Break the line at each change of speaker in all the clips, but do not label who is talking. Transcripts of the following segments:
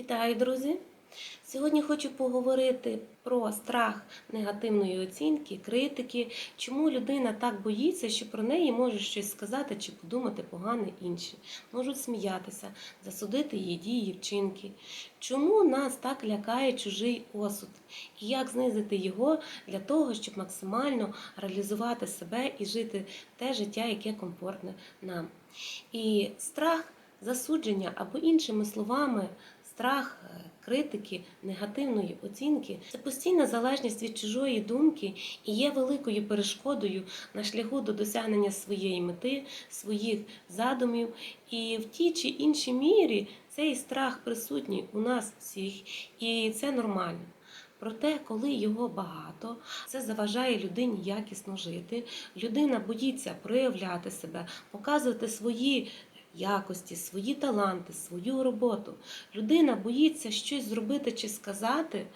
Вітаю, друзі! Сьогодні хочу поговорити про страх негативної оцінки, критики, чому людина так боїться, що про неї можуть щось сказати чи подумати погане інші, можуть сміятися, засудити її дії, вчинки. Чому нас так лякає чужий осуд? І як знизити його для того, щоб максимально реалізувати себе і жити те життя, яке комфортне нам? І страх засудження або іншими словами, страх е, критики, негативної оцінки це постійна залежність від чужої думки і є великою перешкодою на шляху до досягнення своєї мети, своїх задумів. І в тій чи іншій мірі цей страх присутній у нас всіх, і це нормально. Проте, коли його багато, це заважає людині якісно жити. Людина боїться проявляти себе, показувати свої якості, свої таланти, свою роботу. Людина боїться щось зробити чи сказати, е,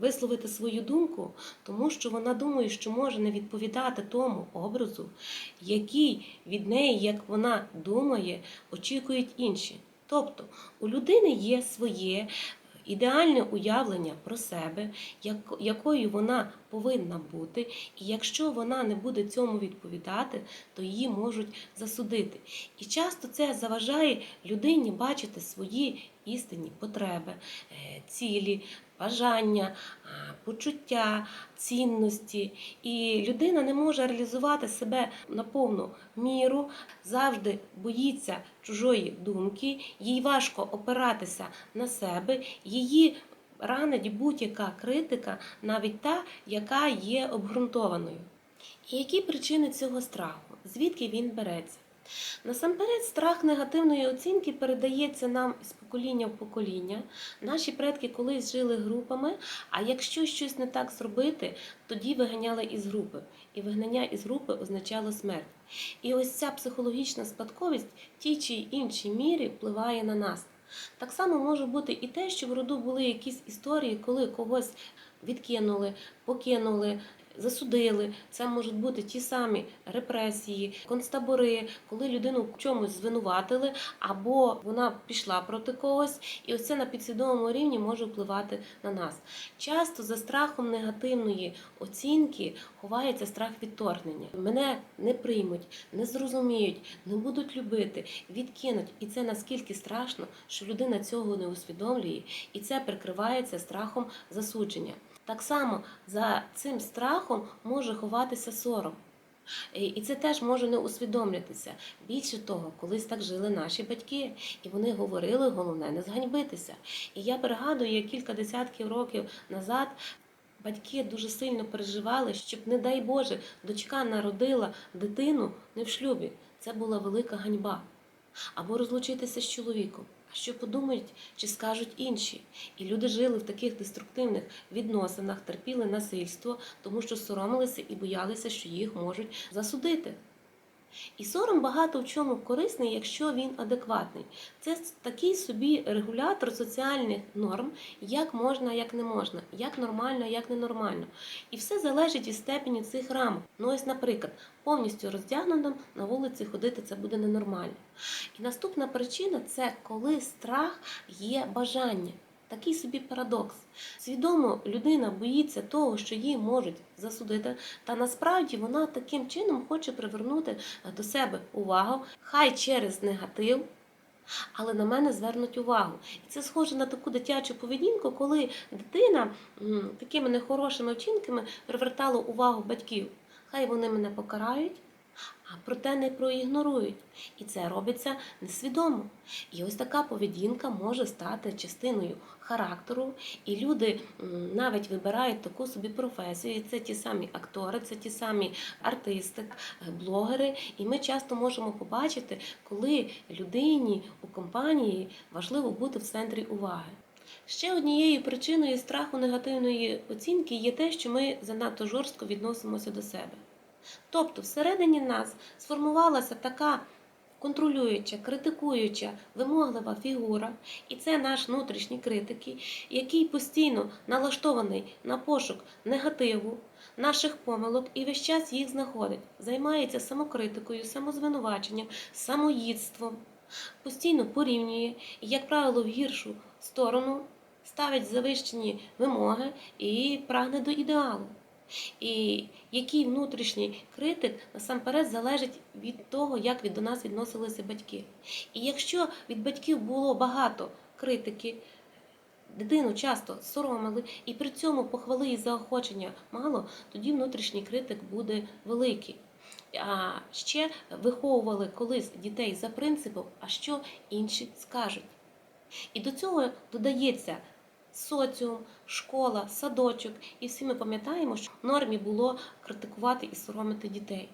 висловити свою думку, тому що вона думає, що може не відповідати тому образу, який від неї, як вона думає, очікують інші. Тобто у людини є своє ідеальне уявлення про себе, якою вона повинна бути, і якщо вона не буде цьому відповідати, то її можуть засудити. І часто це заважає людині бачити свої істинні потреби, е, цілі, бажання, почуття, цінності. І людина не може реалізувати себе на повну міру, завжди боїться чужої думки, їй важко опиратися на себе, її ранить будь-яка критика, навіть та, яка є обґрунтованою. І які причини цього страху? Звідки він береться? Насамперед, страх негативної оцінки передається нам з покоління в покоління. Наші предки колись жили групами, а якщо щось не так зробити, тоді виганяли із групи. І вигнання із групи означало смерть. І ось ця психологічна спадковість в тій чи іншій мірі впливає на нас. Так само може бути і те, що в роду були якісь історії, коли когось відкинули, покинули, засудили. Це можуть бути ті самі репресії, концтабори, коли людину в чомусь звинуватили, або вона пішла проти когось, і ось це на підсвідомому рівні може впливати на нас. Часто за страхом негативної оцінки ховається страх відторгнення. Мене не приймуть, не зрозуміють, не будуть любити, відкинуть. І це наскільки страшно, що людина цього не усвідомлює, і це прикривається страхом засудження. Так само за цим страхом може ховатися сором. І це теж може не усвідомлюватися. Більше того, колись так жили наші батьки, і вони говорили, головне не зганьбитися. І я пригадую, як кілька десятків років назад батьки дуже сильно переживали, щоб, не дай Боже, дочка народила дитину не в шлюбі. Це була велика ганьба. Або розлучитися з чоловіком. А що подумають чи скажуть інші? І люди жили в таких деструктивних відносинах, терпіли насильство, тому що соромилися і боялися, що їх можуть засудити. І сором багато в чому корисний, якщо він адекватний. Це такий собі регулятор соціальних норм, як можна, як не можна, як нормально, як ненормально. І все залежить від степені цих рамок. Ну ось, наприклад, повністю роздягненим на вулиці ходити це буде ненормально. І наступна причина це коли страх є бажання. Такий собі парадокс. Свідомо людина боїться того, що її можуть засудити, та насправді вона таким чином хоче привернути до себе увагу, хай через негатив. Але на мене звернуть увагу. І це схоже на таку дитячу поведінку, коли дитина такими нехорошими вчинками привертала увагу батьків. Хай вони мене покарають, а проте не проігнорують. І це робиться несвідомо. І ось така поведінка може стати частиною характеру. І люди навіть вибирають таку собі професію. І Це ті самі актори, це ті самі артисти, е, блогери. І ми часто можемо побачити, коли людині у компанії важливо бути в центрі уваги. Ще однією причиною страху негативної оцінки є те, що ми занадто жорстко відносимося до себе. Тобто, всередині нас сформувалася така контролююча, критикуюча, вимоглива фігура, і це наш внутрішній критик, який постійно налаштований на пошук негативу, наших помилок і весь час їх знаходить, займається самокритикою, самозвинуваченням, самоїдством. постійно порівнює і, як правило, в гіршу сторону ставить завищені вимоги і прагне до ідеалу. І який внутрішній критик насамперед залежить від того, як від до нас відносилися батьки. І якщо від батьків було багато критики, дитину часто соромили, і при цьому похвали і заохочення мало, тоді внутрішній критик буде великий. А ще виховували колись дітей за принципом, а що інші скажуть. І до цього додається соціум, школа, садочок. І всі ми пам'ятаємо, що в нормі було критикувати і соромити дітей.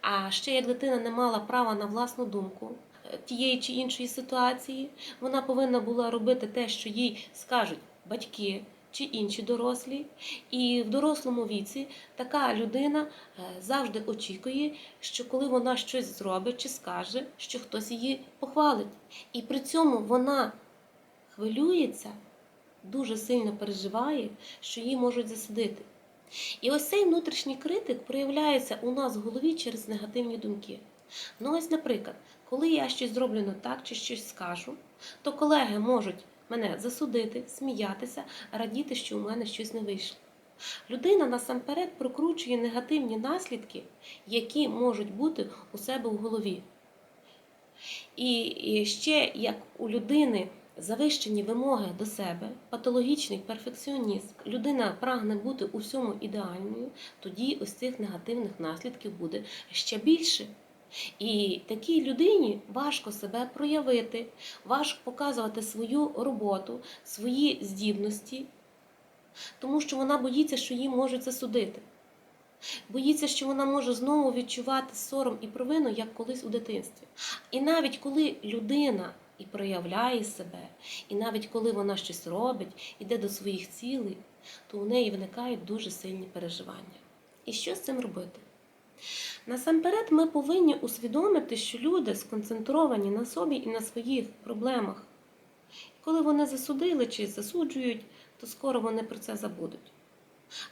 А ще як дитина не мала права на власну думку е, тієї чи іншої ситуації, вона повинна була робити те, що їй скажуть батьки чи інші дорослі. І в дорослому віці така людина е, завжди очікує, що коли вона щось зробить чи скаже, що хтось її похвалить. І при цьому вона хвилюється, дуже сильно переживає, що її можуть засудити. І ось цей внутрішній критик проявляється у нас в голові через негативні думки. Ну, ось, наприклад, коли я щось зроблю не так чи щось скажу, то колеги можуть мене засудити, сміятися, радіти, що у мене щось не вийшло. Людина насамперед прокручує негативні наслідки, які можуть бути у себе в голові. І ще як у людини завищені вимоги до себе, патологічний перфекціонізм, людина прагне бути у всьому ідеальною, тоді ось цих негативних наслідків буде ще більше. І такій людині важко себе проявити, важко показувати свою роботу, свої здібності, тому що вона боїться, що її можуть засудити. Боїться, що вона може знову відчувати сором і провину, як колись у дитинстві. І навіть коли людина і проявляє себе, і навіть коли вона щось робить, іде до своїх цілей, то у неї виникають дуже сильні переживання. І що з цим робити? Насамперед, ми повинні усвідомити, що люди сконцентровані на собі і на своїх проблемах. Коли вони засудили чи засуджують, то скоро вони про це забудуть.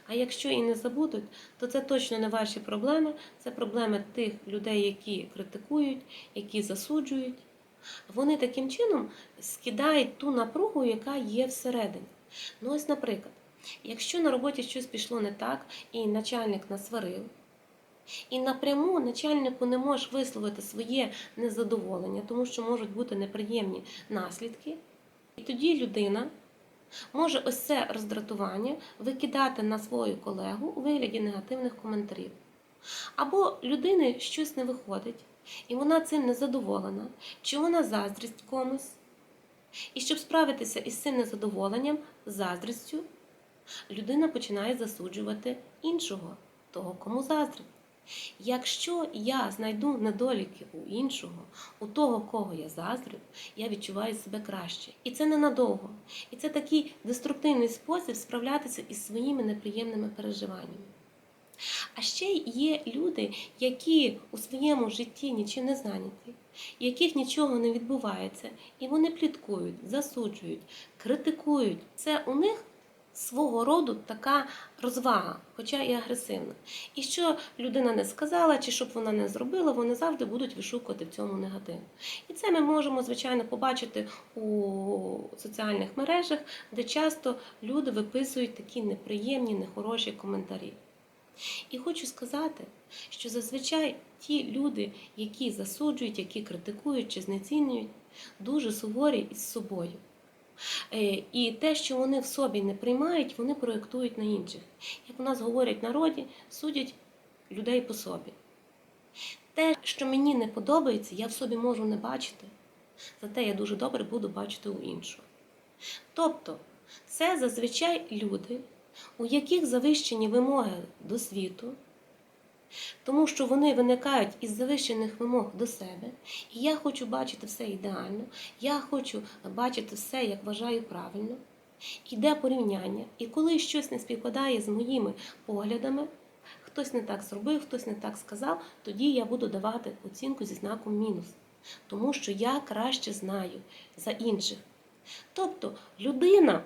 А якщо і не забудуть, то це точно не ваші проблеми, це проблеми тих людей, які критикують, які засуджують. Вони таким чином скидають ту напругу, яка є всередині. Ну, ось, наприклад, якщо на роботі щось пішло не так, і начальник насварив, і напряму начальнику не можеш висловити своє незадоволення, тому що можуть бути неприємні наслідки, і тоді людина може ось це роздратування викидати на свою колегу у вигляді негативних коментарів. Або людини щось не виходить, і вона цим не задоволена, чи вона заздрість комусь. І щоб справитися із цим незадоволенням, заздрістю, людина починає засуджувати іншого, того, кому заздрить. Якщо я знайду недоліки у іншого, у того, кого я заздрю, я відчуваю себе краще. І це ненадовго. І це такий деструктивний спосіб справлятися із своїми неприємними переживаннями. А ще є люди, які у своєму житті нічим не зайняті, яких нічого не відбувається, і вони пліткують, засуджують, критикують. Це у них свого роду така розвага, хоча і агресивна. І що людина не сказала, чи щоб вона не зробила, вони завжди будуть вишукувати в цьому негатив. І це ми можемо, звичайно, побачити у соціальних мережах, де часто люди виписують такі неприємні, нехороші коментарі. І хочу сказати, що зазвичай ті люди, які засуджують, які критикують чи знецінюють, дуже суворі із собою. Е, І те, що вони в собі не приймають, вони проєктують на інших. Як у нас говорять в народі, судять людей по собі. Те, що мені не подобається, я в собі можу не бачити, зате я дуже добре буду бачити у іншого. Тобто, це зазвичай люди, у яких завищені вимоги до світу, тому що вони виникають із завищених вимог до себе, і я хочу бачити все ідеально, я хочу бачити все, як вважаю правильно. Іде порівняння, і коли щось не співпадає з моїми поглядами, хтось не так зробив, хтось не так сказав, тоді я буду давати оцінку зі знаком мінус, тому що я краще знаю за інших. Тобто людина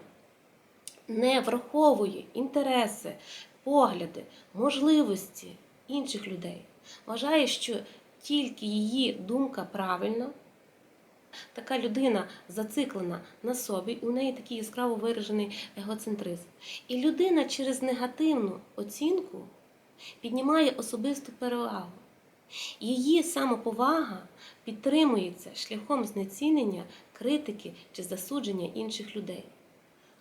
не враховує інтереси, погляди, можливості інших людей. Вважає, що тільки її думка правильна, Така людина зациклена на собі, у неї такий яскраво виражений егоцентризм. І людина через негативну оцінку піднімає особисту перевагу. Її самоповага підтримується шляхом знецінення, критики чи засудження інших людей.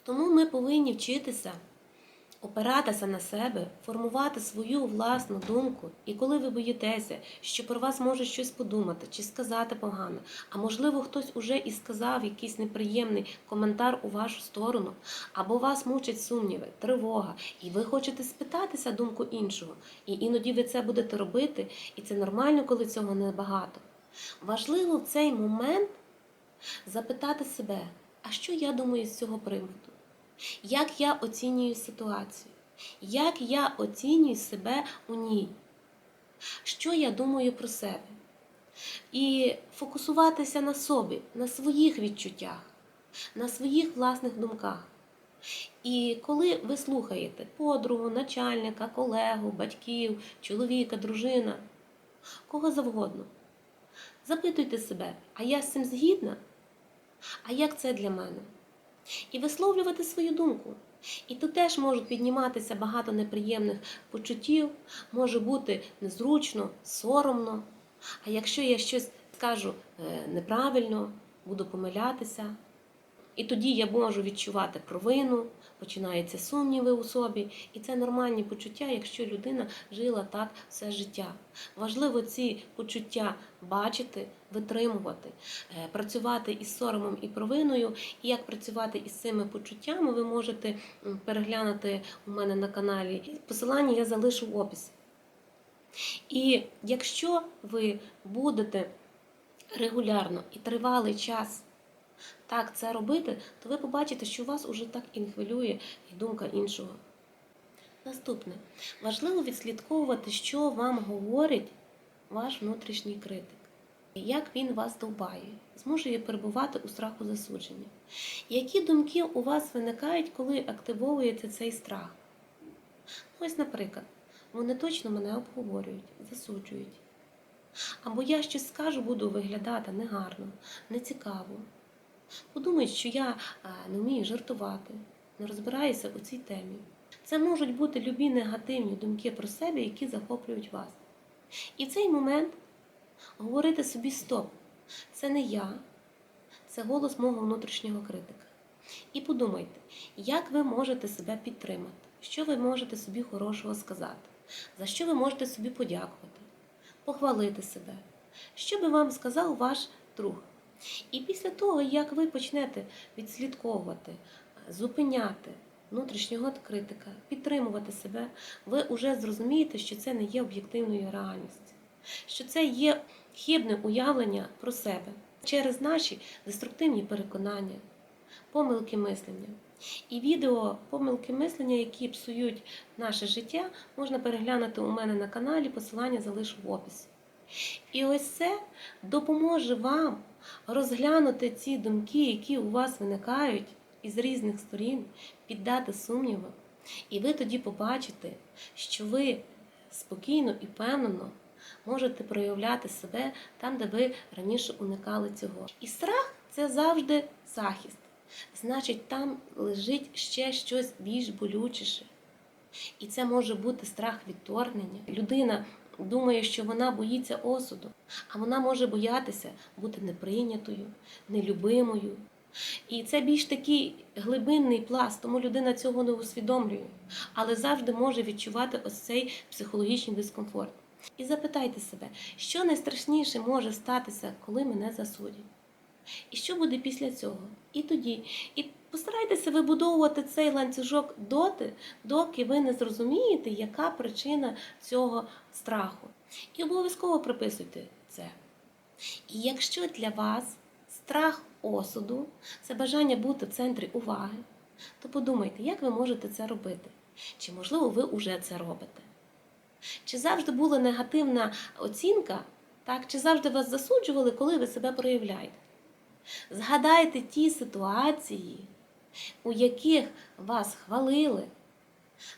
Тому ми повинні вчитися опиратися на себе, формувати свою власну думку. І коли ви боїтеся, що про вас може щось подумати чи сказати погано, а можливо, хтось уже і сказав якийсь неприємний коментар у вашу сторону, або вас мучать сумніви, тривога, і ви хочете спитатися думку іншого, і іноді ви це будете робити, і це нормально, коли цього небагато. Важливо в цей момент запитати себе, а що я думаю з цього приводу? Як я оцінюю ситуацію? Як я оцінюю себе у ній? Що я думаю про себе? І фокусуватися на собі, на своїх відчуттях, на своїх власних думках. І коли ви слухаєте подругу, начальника, колегу, батьків, чоловіка, дружина, кого завгодно, запитуйте себе, а я з цим згідна? А як це для мене? І висловлювати свою думку. І тут теж можуть підніматися багато неприємних почуттів, може бути незручно, соромно. А якщо я щось скажу е, неправильно, буду помилятися, і тоді я можу відчувати провину, починаються сумніви у собі, і це нормальні почуття, якщо людина жила так все життя. Важливо ці почуття бачити, витримувати, е, працювати із соромом і провиною. І як працювати із цими почуттями, ви можете переглянути у мене на каналі. Посилання я залишу в описі. І якщо ви будете регулярно і тривалий час так це робити, то ви побачите, що вас уже так і не хвилює і думка іншого. Наступне. Важливо відслідковувати, що вам говорить ваш внутрішній критик. Як він вас довбає, змушує перебувати у страху засудження. Які думки у вас виникають, коли активовується цей страх? Ось, наприклад, вони точно мене обговорюють, засуджують. Або я щось скажу, буду виглядати негарно, нецікаво. Подумають, що я не вмію жартувати, не розбираюся у цій темі. Це можуть бути любі негативні думки про себе, які захоплюють вас. І в цей момент говорити собі стоп. Це не я, це голос мого внутрішнього критика. І подумайте, як ви можете себе підтримати, що ви можете собі хорошого сказати, за що ви можете собі подякувати, похвалити себе, що би вам сказав ваш друг. І після того, як ви почнете відслідковувати, зупиняти внутрішнього критика, підтримувати себе, ви вже зрозумієте, що це не є об'єктивною реальністю, що це є хибне уявлення про себе через наші деструктивні переконання, помилки мислення. І відео помилки мислення, які псують наше життя, можна переглянути у мене на каналі, посилання залишу в описі. І ось це допоможе вам розглянути ці думки, які у вас виникають із різних сторін, піддати сумнівам. І ви тоді побачите, що ви спокійно і впевнено можете проявляти себе там, де ви раніше уникали цього. І страх це завжди захист. Значить, там лежить ще щось більш болючіше. І це може бути страх відторгнення. Людина думає, що вона боїться осуду, а вона може боятися бути неприйнятою, нелюбимою. І це більш такий глибинний пласт, тому людина цього не усвідомлює, але завжди може відчувати ось цей психологічний дискомфорт. І запитайте себе, що найстрашніше може статися, коли мене засудять? І що буде після цього? І тоді. І постарайтеся вибудовувати цей ланцюжок доти, доки ви не зрозумієте, яка причина цього страху. І обов'язково приписуйте це. І якщо для вас страх осуду це бажання бути в центрі уваги, то подумайте, як ви можете це робити? Чи, можливо, ви вже це робите? Чи завжди була негативна оцінка, так? чи завжди вас засуджували, коли ви себе проявляєте? Згадайте ті ситуації, у яких вас хвалили,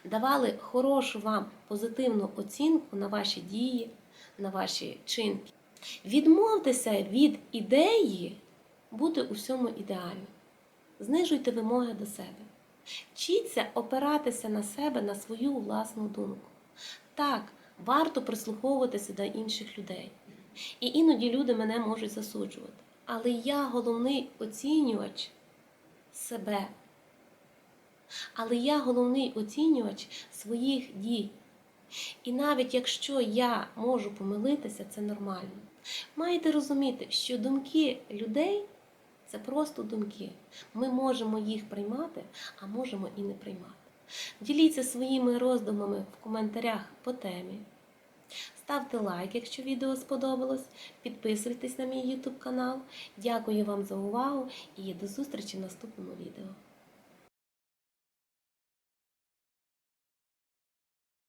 давали хорошу вам позитивну оцінку на ваші дії, на ваші чинки. Відмовтеся від ідеї, бути у всьому ідеальним. Знижуйте вимоги до себе. Вчіться опиратися на себе, на свою власну думку. Так, варто прислуховуватися до інших людей. І іноді люди мене можуть засуджувати. Але я головний оцінювач себе. Але я головний оцінювач своїх дій. І навіть якщо я можу помилитися, це нормально. Маєте розуміти, що думки людей це просто думки. Ми можемо їх приймати, а можемо і не приймати. Діліться своїми роздумами в коментарях по темі. Ставте лайк, якщо відео сподобалось. Підписуйтесь на мій YouTube канал. Дякую вам за увагу і до зустрічі в наступному відео.